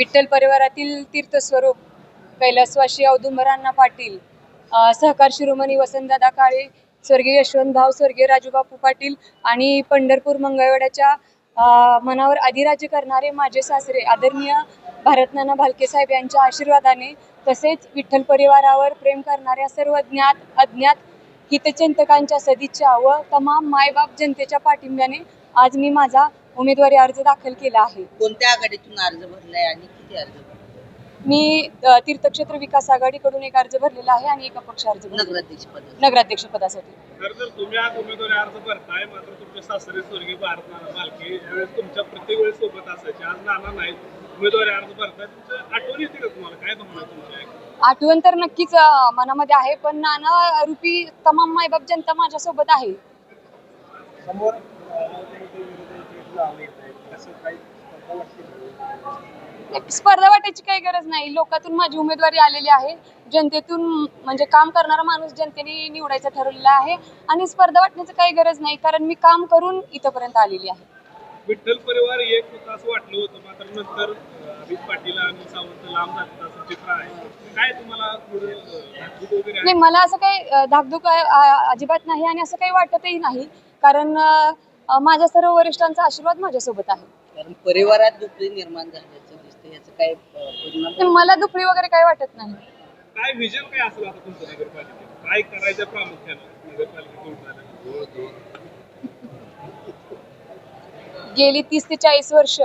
विठ्ठल परिवारातील तीर्थस्वरूप कैलासवासी औदुंबरांना पाटील अ, सहकार शिरोमणी वसंतदादा काळे स्वर्गीय यशवंत भाऊ स्वर्गीय राजूबापू पाटील आणि पंढरपूर मंगळवेढ्याच्या अ, मनावर अधिराज्य करणारे माझे सासरे आदरणीय भारतनाना भालके साहेब यांच्या आशीर्वादाने तसेच विठ्ठल परिवारावर प्रेम करणाऱ्या सर्व ज्ञात अज्ञात हितचिंतकांच्या सदिच्छा व तमाम मायबाप जनतेच्या पाठिंब्याने आज मी माझा उमेदवारी अर्ज दाखल केला आहे. कोणत्या आघाडीतून अर्ज भरलाय आणि किती अर्ज? मी अ, तीर्थक्षेत्र विकास आघाडीकडून एक अर्ज भरलेला आहे आणि एक अपक्ष अर्ज भरलेला आहे. नगराध्यक्ष पद नगराध्यक्ष पदासाठी. तर जर तुम्ही आज उमेदवारी अर्ज भरताय मात्र तुमचे सासरे स्वर्गीय भारत नाना मालके यावेळेस तुमच्या प्रत्येक वेळेस सोबत असायचे. आज नाना नाहीत उमेदवारी अर्ज भरताय. तुमचं आठवण येते का तुम्हाला? काय भावना आहे तुमच्या आठवण तर नक्कीच अ, मनामध्ये आहे पण नाना रूपी तमाम मायबाप जनता माझ्यासोबत आहे. समोर स्पर्धा वाटायची काही गरज नाही. लोकातून माझी उमेदवारी आलेली आहे. जनतेतून म्हणजे काम करणारा माणूस जनतेने निवडायचा ठरवलेला आहे आणि स्पर्धा वाटण्याची काही गरज नाही कारण मी काम करून इथपर्यंत आलेली आहे. विठ्ठल परिवार एक होता असं वाटलं होतं मात्र नंतर अं, अभित पाटील आणि सावंत लांब जातात असं चित्र आहे काय तुम्हाला नाही मला असं काही धाकधूक अजिबात नाही आणि असं काही वाटतही नाही. कारण माझ्या सर्व वरिष्ठांचा आशीर्वाद माझ्यासोबत आहे. कारण परिवारात दुसरी निर्माण झाल्याचं दिसतं याचं काय परिणाम? मला दुखळी वगैरे काही वाटत नाही. काय विजन काय असेल आता तुमचं नगरपालिकेत? काय करायचं प्रामुख्यानं नगरपालिकेत गेली तीस ते चाळीस वर्ष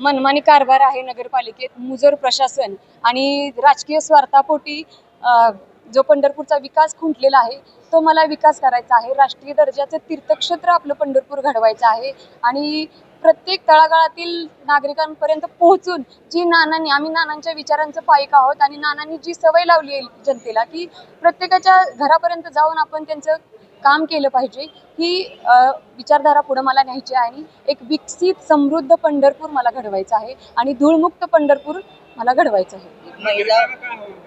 मनमानी कारभार आहे नगरपालिकेत मुजोर प्रशासन आणि राजकीय स्वार्थापोटी अ, जो पंढरपूरचा विकास खुंटलेला आहे तो मला विकास करायचा आहे. राष्ट्रीय दर्जाचं तीर्थक्षेत्र आपलं पंढरपूर घडवायचं आहे. आणि प्रत्येक तळागाळातील नागरिकांपर्यंत पोहोचून जी नानांनी आम्ही नानांच्या विचारांचं पायिक आहोत आणि नानांनी जी सवय लावली आहे जनतेला की प्रत्येकाच्या घरापर्यंत जाऊन आपण त्यांचं काम केलं पाहिजे. ही विचारधारा पुढे मला न्यायची आहे आणि एक विकसित समृद्ध पंढरपूर मला घडवायचं आहे आणि धूळमुक्त पंढरपूर मला घडवायचं आहे महिला काय आव्हान करता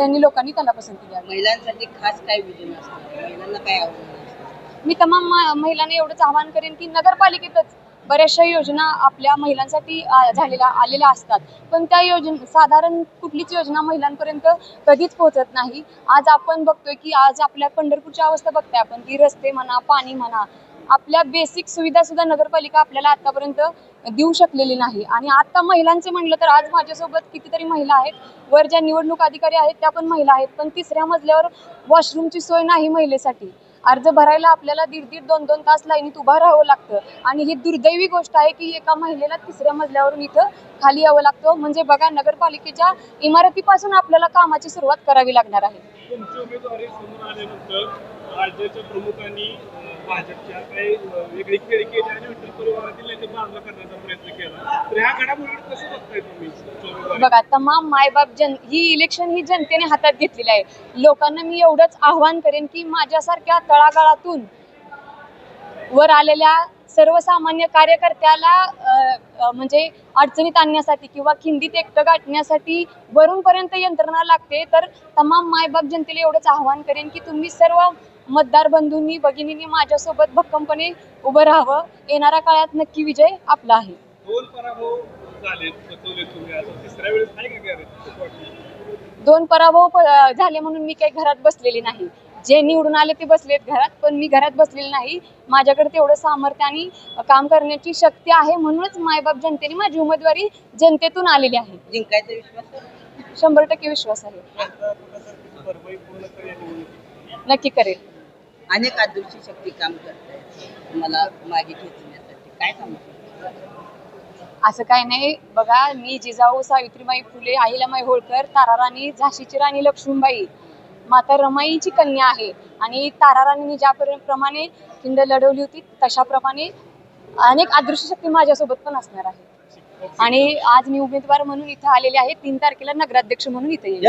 त्यांनी लोकांनी त्याला पसंती द्यावी. महिलांसाठी खास काय विजन असतं महिलांना काय मी तमाम महिलांना एवढंच आवाहन करेन की नगरपालिकेतच बऱ्याचशा योजना आपल्या महिलांसाठी झालेल्या आलेल्या असतात. पण त्या योजना साधारण कुठलीच योजना महिलांपर्यंत कधीच पोहोचत नाही. आज आपण बघतोय की आज आपल्या पंढरपूरची अवस्था बघताय आपण की रस्ते म्हणा पाणी म्हणा आपल्या बेसिक सुविधा सुद्धा नगरपालिका आपल्याला आतापर्यंत देऊ शकलेली नाही. आणि आता महिलांचे म्हणलं तर आज माझ्यासोबत कितीतरी महिला आहेत. वर ज्या निवडणूक अधिकारी आहेत त्या पण महिला आहेत. पण तिसऱ्या मजल्यावर वॉशरूमची सोय नाही महिलेसाठी. अर्ज भरायला आपल्याला दीड दीड दोन दोन तास लाईनीत उभं राहावं लागतं. आणि ही दुर्दैवी गोष्ट आहे की एका महिलेला तिसऱ्या मजल्यावरून इथं खाली यावं लागतं. म्हणजे बघा नगरपालिकेच्या इमारतीपासून आपल्याला कामाची सुरुवात करावी लागणार आहे. तुमची उमेदवारी समोर आल्यानंतर राज्याच्या प्रमुखांनी अं, भाजपच्या काही अं, वेगळी खेळी केली आणि विठ्ठल परिवारातील नेते बाजूला करण्याचा प्रयत्न केला. तर ह्या घडामोडी कसं बघताय तुम्ही? तुमच्या उमेदवारी? बघा तमाम मायबाप जन ही इलेक्शन ही जनतेने हातात घेतलेली आहे. लोकांना मी एवढंच आव्हान करेन की माझ्यासारख्या तळागाळातून वर आलेल्या सर्वसामान्य कार्यकर्त्याला म्हणजे अडचणीत आणण्यासाठी किंवा खिंडीत एकटं गाठण्यासाठी वरूनपर्यंत यंत्रणा लागते. तर तमाम मायबाप जनतेला एवढंच आव्हान करेन की तुम्ही सर्व मतदार बंधूंनी भगिनींनी माझ्यासोबत भक्कमपणे उभं राहावं. येणाऱ्या काळात नक्की विजय आपला आहे. दोन पराभव झाले म्हणून मी काही घरात बसलेली नाही. जे निवडून आले ते बसलेत घरात पण मी घरात बसलेली नाही. माझ्याकडे तेवढं सामर्थ्य आणि काम करण्याची शक्ती आहे म्हणूनच मायबाप जनतेने माझी उमेदवारी जनतेतून आलेली आहे. जिंकायचा विश्वास आहे? शंभर टक्के विश्वास आहे. नक्की करेल. अनेक आदर्शी शक्ती काम करतायत मला मागे खेचण्यासाठी काय असं काय नाही. बघा मी जिजाऊ सावित्रीबाई फुले अहिल्यामाई होळकर ताराराणी झाशीची राणी लक्ष्मीबाई माता रमाईची कन्या आहे. आणि ताराराणीने ज्या प्रमाणे खिंड लढवली होती तशाप्रमाणे अनेक अदृश्य शक्ती माझ्यासोबत पण असणार आहे आणि आज मी उमेदवार म्हणून इथं आलेले आहे. तीन तारखेला नगराध्यक्ष म्हणून इथे येईल.